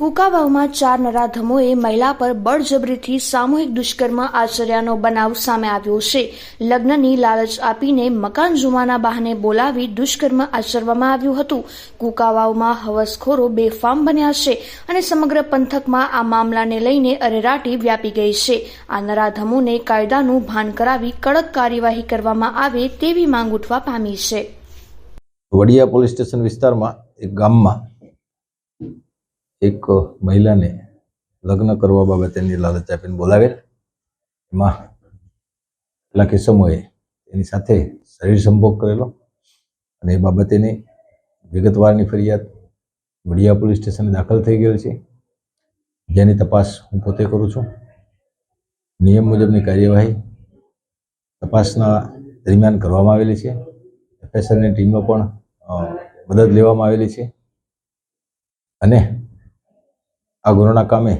કુકાવાવમાં ચાર નરાધમોએ મહિલા પર બળજબરીથી સામૂહિક દુષ્કર્મ આચર્યાનો બનાવ સામે આવ્યો છે. લગ્નની લાલચ આપીને મકાન જુમાના બહાને બોલાવી દુષ્કર્મ આચરવામાં આવ્યું હતું. કુકાવાવમાં હવસખોરો બેફામ બન્યા છે અને સમગ્ર પંથકમાં આ મામલાને લઈને અરેરાટી વ્યાપી ગઈ છે. આ નરાધમોને કાયદાનું ભાન કરાવી કડક કાર્યવાહી કરવામાં આવે તેવી માંગ ઉઠવા પામી છે. વડિયા પોલીસ સ્ટેશન વિસ્તારમાં, એક ગામમાં એક મહિલાને લગ્ન કરવા બાબતે એની લાલચ આપીને બોલાવેલ. એમાં કેટલાક સમયે એની સાથે શરીર સંભોગ કરેલો અને એ બાબતેની વિગતવારની ફરિયાદ વડિયા પોલીસ સ્ટેશને દાખલ થઈ ગયેલ છે. જેની તપાસ હું પોતે કરું છું. નિયમ મુજબની કાર્યવાહી તપાસના દરમિયાન કરવામાં આવેલી છે. એફએસએલની ટીમનો પણ મદદ લેવામાં આવેલી છે. અને આ ગુનાના કામે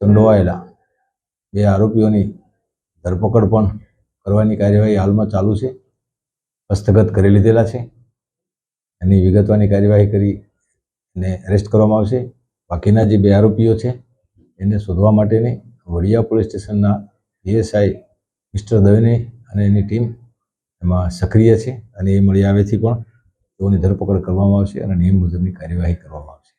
સંડોવાયેલા બે આરોપીઓની ધરપકડ પણ કરવાની કાર્યવાહી હાલમાં ચાલુ છે. હસ્તગત કરી લીધેલા છે. એની વિગતવાની કાર્યવાહી કરી એને અરેસ્ટ કરવામાં આવશે. બાકીના જે બે આરોપીઓ છે, એને શોધવા માટેની વડિયા પોલીસ સ્ટેશનના પીએસઆઈ મિસ્ટર દવેને અને એની ટીમ એમાં સક્રિય છે અને એ મળી આવેથી પણ તેઓની ધરપકડ કરવામાં આવશે અને નિયમ મુજબની કાર્યવાહી કરવામાં આવશે.